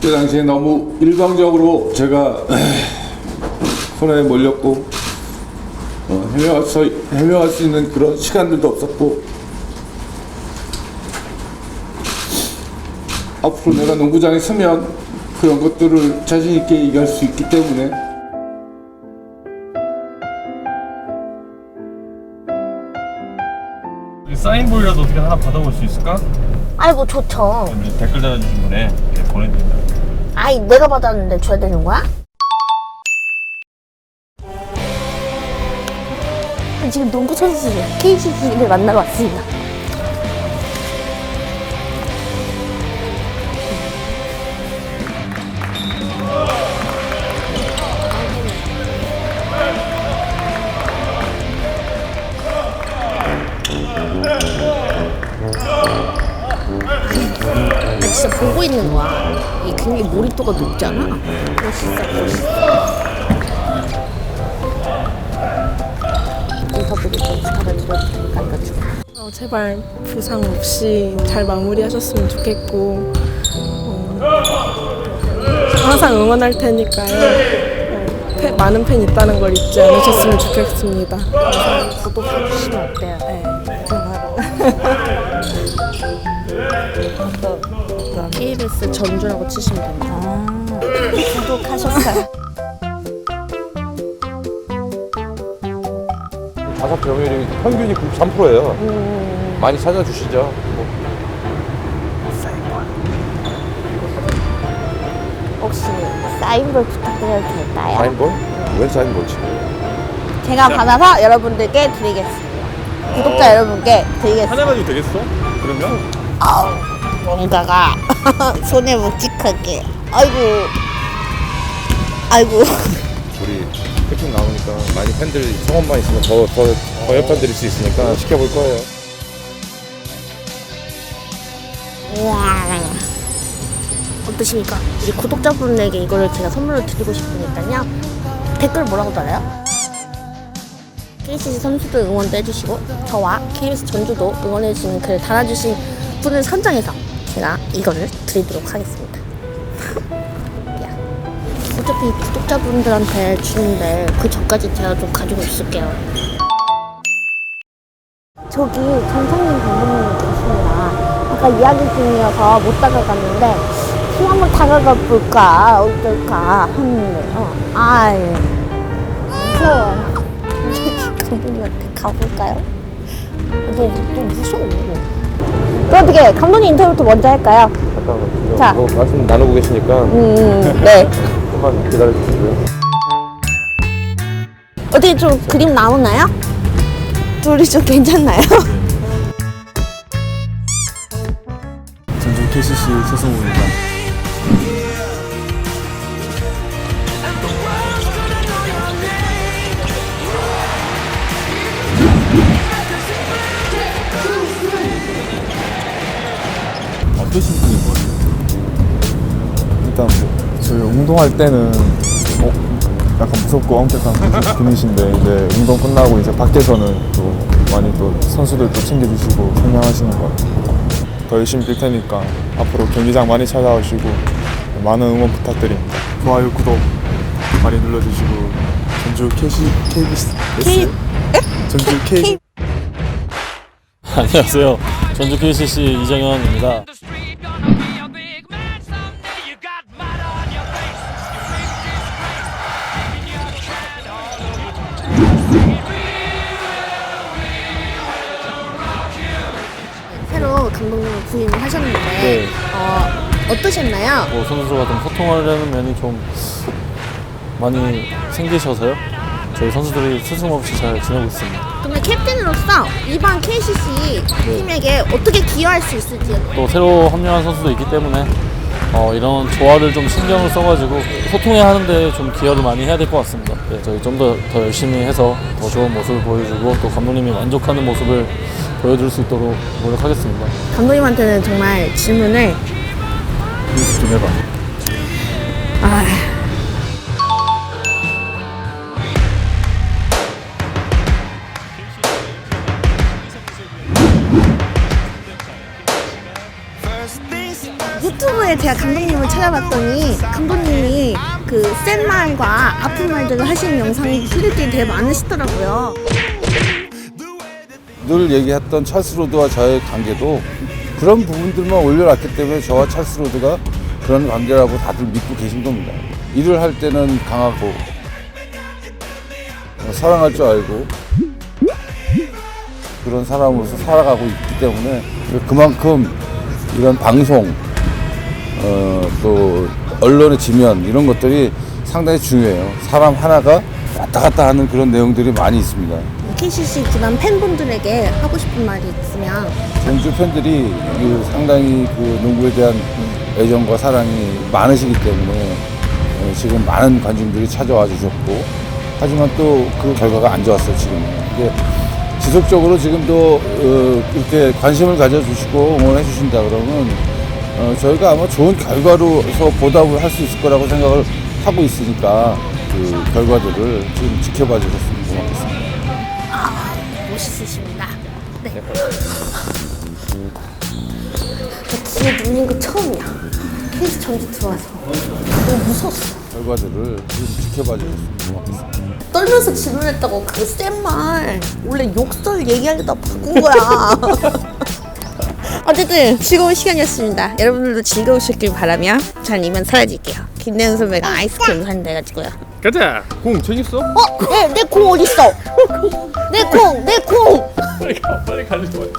그 당시에 너무 일방적으로 제가 코너에 몰렸고 어, 헤매갈, 수, 헤매갈 수 있는 그런 시간들도 없었고 앞으로 내가 농구장에 서면 그런 것들을 자신 있게 얘기할 수 있기 때문에 사인볼이라도 어떻게 하나 받아볼 수 있을까? 아이고 좋죠. 댓글 달아주신 분에 보내드린다. 아이 내가 받았는데 줘야 되는 거야? 지금 농구 선수들 KCC를 만나러 왔습니다. 진짜 보고 있는 거야. 이게 굉장히 몰입도가 높잖아. 멋있어, 멋있어. 인터뷰를 좀. 어, 제발 부상 없이 잘 마무리하셨으면 좋겠고 어, 항상 응원할 테니까요. 어, 팬- 많은 팬 있다는 걸 잊지 않으셨으면 좋겠습니다. 구독 해 주시면 어때요? 네. KBS 전주라고 치시면 됩니다. 구독하셨어요? 자석 병률이 평균이 93%예요. 많이 찾아주시죠. 뭐 혹시 사인볼 부탁드려도 될까요? 사인볼? 웬 사인볼지? 제가 받아서 여러분들께 드리겠습니다. 구독자 여러분께 드리겠습니다. 하나 가지고 되겠어? 그러면? 아우, 뭔가가 손에 묵직하게. 아이고, 아이고. 우리 캠핑 나오니까 많이 팬들 성원만 있으면 더, 더, 더 협찬 드릴 수 있으니까 시켜볼 거예요. 우와. 어떠십니까? 우리 구독자분에게 이거를 제가 선물로 드리고 싶으니까요. 댓글 뭐라고 달아요? KCC 선수들 응원도 해주시고 저와 KBS 전주도 응원해주시는 글을 달아주신 분을 선정해서 제가 이거를 드리도록 하겠습니다. 야. 어차피 구독자분들한테 주는데 그 전까지 제가 좀 가지고 있을게요. 저기 전상님 감독님이 계십니다. 아까 이야기 중이어서 못 다가갔는데 지금 한번 다가가 볼까 어떨까 하는데 어. 아이 무서워. 감독님한테 가볼까요? 좀 무서워. 그럼 어떻게 감독님 인터뷰부터 먼저 할까요? 잠깐만. 자. 뭐 말씀 나누고 계시니까 음, 네. 조금만 기다려 주시고요. 어떻게 좀 그림 나오나요? 둘이 좀 괜찮나요? 전주 KCC 최승우입니다. 분인 것 같아요? 일단 뭐 저희 운동할 때는 어, 약간 무섭고 엄격한 분- 분이신데 이제 운동 끝나고 이제 밖에서는 또 많이 또 선수들도 챙겨주시고 설명하시는 것 같아요. 더 열심히 뛸 테니까 앞으로 경기장 많이 찾아오시고 많은 응원 부탁드립니다. 좋아요, 구독 많이 눌러주시고 전주 KC KBS K- 전주 K 안녕하세요. 전주 KCC 이정현입니다. 새로 감독님을 부임을 하셨는데 네. 어, 어떠셨나요? 뭐 선수들과 좀 소통하려는 면이 좀 많이 생기셔서요. 저희 선수들이 스승 없이 잘 지내고 있습니다. 그러면 캡틴으로서 이번 KCC 팀에게 어떻게 기여할 수 있을지 또 새로 합류한 선수도 있기 때문에 어, 이런 조화를 좀 신경을 써가지고 소통해야 하는데 좀 기여를 많이 해야 될 것 같습니다. 네, 저희 좀 더 더 열심히 해서 더 좋은 모습을 보여주고 또 감독님이 만족하는 모습을 보여줄 수 있도록 노력하겠습니다. 감독님한테는 정말 질문을 연습 좀 해봐. 아, 유튜브에 제가 감독님을 찾아봤더니 감독님이 그 센 말과 아픈 말들을 하시는 영상이 클립들이 되게 많으시더라고요. 늘 얘기했던 찰스 로드와 저의 관계도 그런 부분들만 올려놨기 때문에 저와 찰스 로드가 그런 관계라고 다들 믿고 계신 겁니다. 일을 할 때는 강하고 어, 사랑할 줄 알고 그런 사람으로서 살아가고 있기 때문에 그만큼 이런 방송 어, 또 언론의 지면 이런 것들이 상당히 중요해요. 사람 하나가 왔다 갔다 하는 그런 내용들이 많이 있습니다. KCC 구단 팬분들에게 하고 싶은 말이 있으면 전주 팬들이 그 상당히 그 농구에 대한 애정과 사랑이 많으시기 때문에 어, 지금 많은 관중들이 찾아와 주셨고 하지만 또 그 결과가 안 좋았어요 지금은. 근데 지속적으로 지금도 어, 이렇게 관심을 가져주시고 응원해 주신다 그러면 어, 저희가 아마 좋은 결과로서 보답을 할 수 있을 거라고 생각을 하고 있으니까 그 결과들을 지금 지켜봐 주셨으면 고맙겠습니다. 멋있으십니다. 네. 저 뒤에 눌린 거 처음이야. 케이스 전주 들어와서 너무 무서웠어. 결과들을 지금 지켜봐 주셨으면 고맙겠습니다. 떨면서 질문했다고 그 센 말 원래 욕설 얘기하려다 바꾼 거야. 어쨌든 즐거운 시간이었습니다. 여러분들도 즐거우셨길 바라며 전 이만 사라질게요. 김대현 선배가 아이스크림 산다 해가지고요. 가자. 공 챙겼어? 어? 내 내 공 어딨어? 내 공! 내 공! 빨리 가. 빨리 가려고.